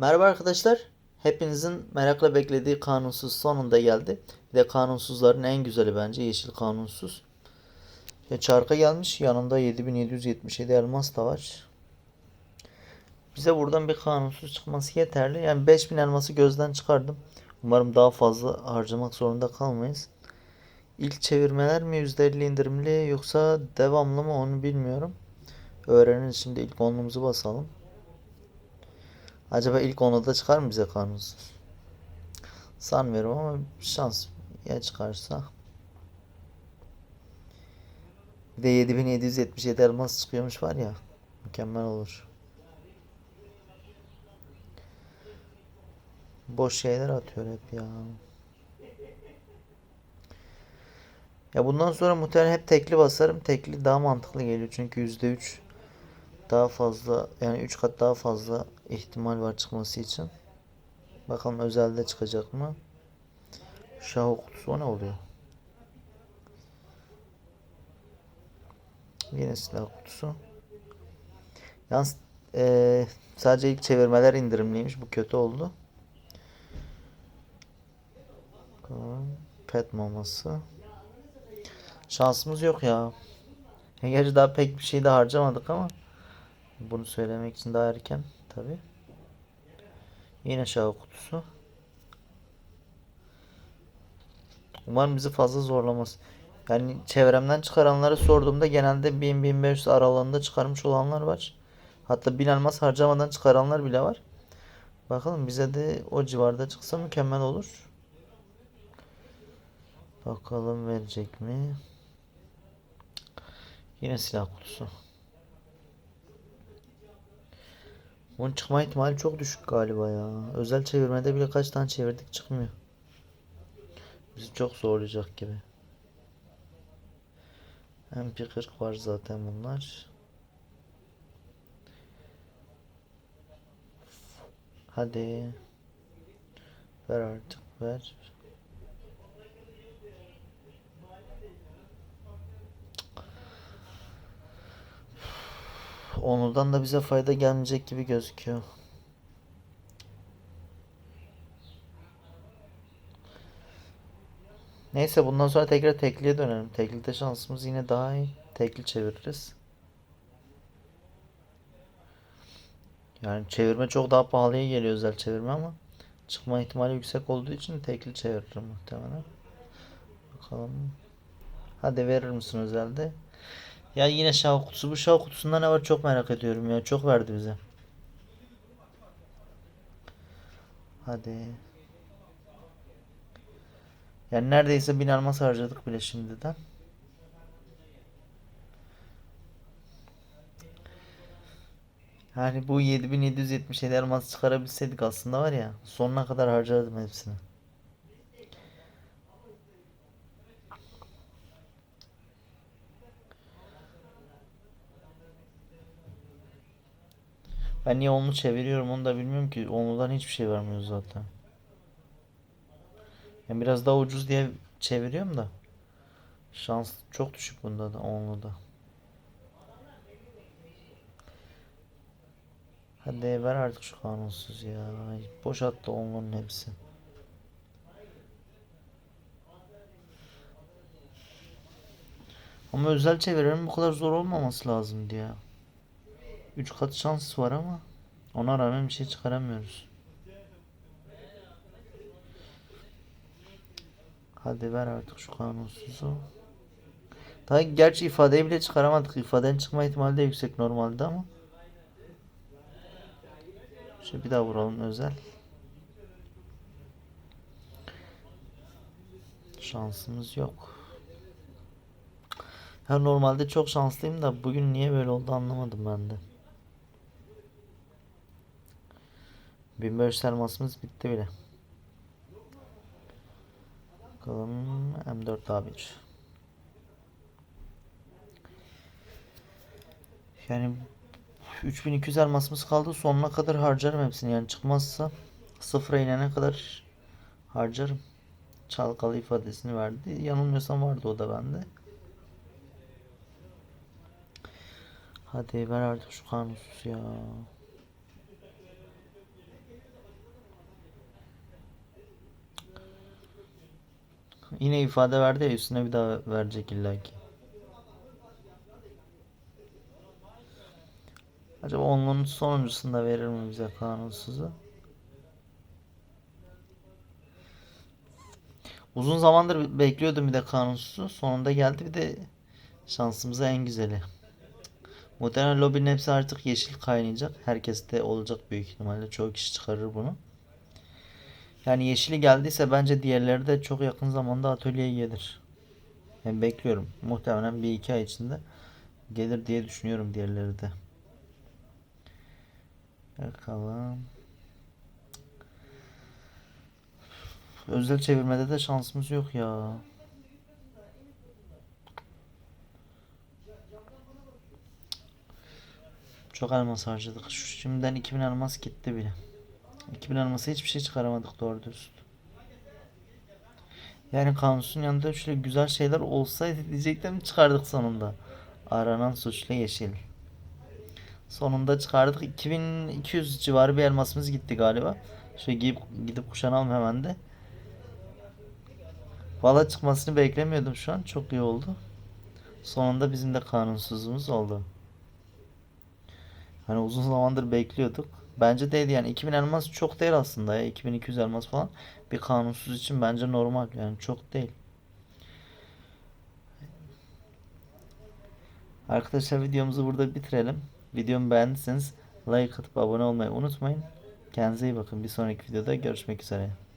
Merhaba arkadaşlar. Hepinizin merakla beklediği kanunsuz sonunda geldi. Bir de kanunsuzların en güzeli bence yeşil kanunsuz. Ya çarka gelmiş. Yanında 7777 elmas da var. Bize buradan bir kanunsuz çıkması yeterli. Yani 5000 elması gözden çıkardım. Umarım daha fazla harcamak zorunda kalmayız. İlk çevirmeler mi %50 indirimli yoksa devamlı mı onu bilmiyorum. Öğreniriz şimdi ilk onluğumuzu basalım. Acaba ilk onda da çıkar mı bize kanunsuz? Sanmıyorum ama şans ya çıkarsa. Bir de 7777 elmas çıkıyormuş var ya. Mükemmel olur. Boş şeyler atıyor hep ya. Ya bundan sonra muhtemelen hep tekli basarım. Tekli daha mantıklı geliyor. Çünkü %3 daha fazla yani 3 kat daha fazla ihtimal var çıkması için. Bakalım özelde çıkacak mı? Şah kutusu o ne oluyor? Yine silah kutusu. Yalnız eee, sadece ilk çevirmeler indirimliymiş. Bu kötü oldu. Pet maması. Şansımız yok ya. Gerçi daha pek bir şey de harcamadık ama bunu söylemek için daha erken tabi. Yine şah kutusu. Umarım bizi fazla zorlamaz. Yani çevremden çıkaranları sorduğumda genelde 1000-1500 aralığında çıkarmış olanlar var. Hatta 1000 elmas harcamadan çıkaranlar bile var. Bakalım bize de o civarda çıksa mükemmel olur. Bakalım verecek mi? Yine silah kutusu. Bunun çıkma ihtimali çok düşük galiba ya. Özel çevirmede bile kaç tane çevirdik çıkmıyor. Bizi çok zorlayacak gibi. MP40 var zaten bunlar. Hadi. Ver artık ver. Onurdan da bize fayda gelmeyecek gibi gözüküyor. Neyse bundan sonra tekrar tekliye dönelim. Teklide şansımız yine daha iyi. Tekli çeviririz. Yani çevirme çok daha pahalıya geliyor özel çevirme ama çıkma ihtimali yüksek olduğu için tekli çeviririm muhtemelen. Bakalım. Hadi verir misin özelde? Ya yine şah kutusu. Bu şah kutusunda ne var çok merak ediyorum ya. Çok verdi bize. Hadi. Yani neredeyse bin elmas harcadık bile şimdiden. Yani bu 7777 elmas çıkarabilseydik aslında var ya sonuna kadar harcardım hepsini. Ben niye onu çeviriyorum onu da bilmiyorum ki. Onludan hiçbir şey vermiyor zaten. Yani biraz daha ucuz diye çeviriyorum da. Şans çok düşük bunda da onluda. Hadi ver artık şu kanunsuz ya. Boş attı onlunun hepsi. Ama özel çevirilerin bu kadar zor olmaması lazımdı ya. 3 kat şans var ama ona rağmen bir şey çıkaramıyoruz. Hadi ver artık şu kanunsuzu. Daha gerçi ifadeyi bile çıkaramadık. İfadenin çıkma ihtimali de yüksek normalde ama. Şöyle bir daha vuralım özel. Şansımız yok. Ya normalde çok şanslıyım da bugün niye böyle oldu anlamadım ben de. 1500 elmasımız bitti bile. Bakalım M4 A1. Yani 3200 elmasımız kaldı. Sonuna kadar harcarım hepsini. Yani çıkmazsa sıfıra inene kadar harcarım. Çalkalı ifadesini verdi. Yanılmıyorsam vardı o da bende. Hadi ver artık şu kanunsuz ya. Yine ifade verdi ya üstüne bir daha verecek illaki. Acaba onluğun sonuncusunda verir mi bize kanunsuzu? Uzun zamandır bekliyordum bir de kanunsuzu. Sonunda geldi bir de şansımıza en güzeli. Muhtemelen lobinin hepsi artık yeşil kaynayacak. Herkes de olacak büyük ihtimalle. Çoğu kişi çıkarır bunu. Yani yeşili geldiyse bence diğerleri de çok yakın zamanda atölyeye gelir. Yani bekliyorum. Muhtemelen bir iki ay içinde gelir diye düşünüyorum diğerleri de. Bakalım. Özel çevirmede de şansımız yok ya. Çok elmas harcadık. Şimdiden 2000 elmas gitti bile. 2000 elmasa hiçbir şey çıkaramadık doğru dürüst. Yani kanusun yanında şöyle güzel şeyler olsaydı diyecektim çıkardık sonunda. Aranan suçlu yeşil. Sonunda çıkardık. 2200 civarı bir elmasımız gitti galiba. Şöyle gidip, gidip kuşanalım hemen de. Valla çıkmasını beklemiyordum şu an. Çok iyi oldu. Sonunda bizim de kanunsuzumuz oldu. Hani uzun zamandır bekliyorduk. Bence değdi yani 2000 elmas çok değil aslında ya. 2200 elmas falan bir kanunsuz için bence normal yani çok değil. Arkadaşlar videomuzu burada bitirelim. Videomu beğendiyseniz like atıp abone olmayı unutmayın. Kendinize iyi bakın. Bir sonraki videoda görüşmek üzere.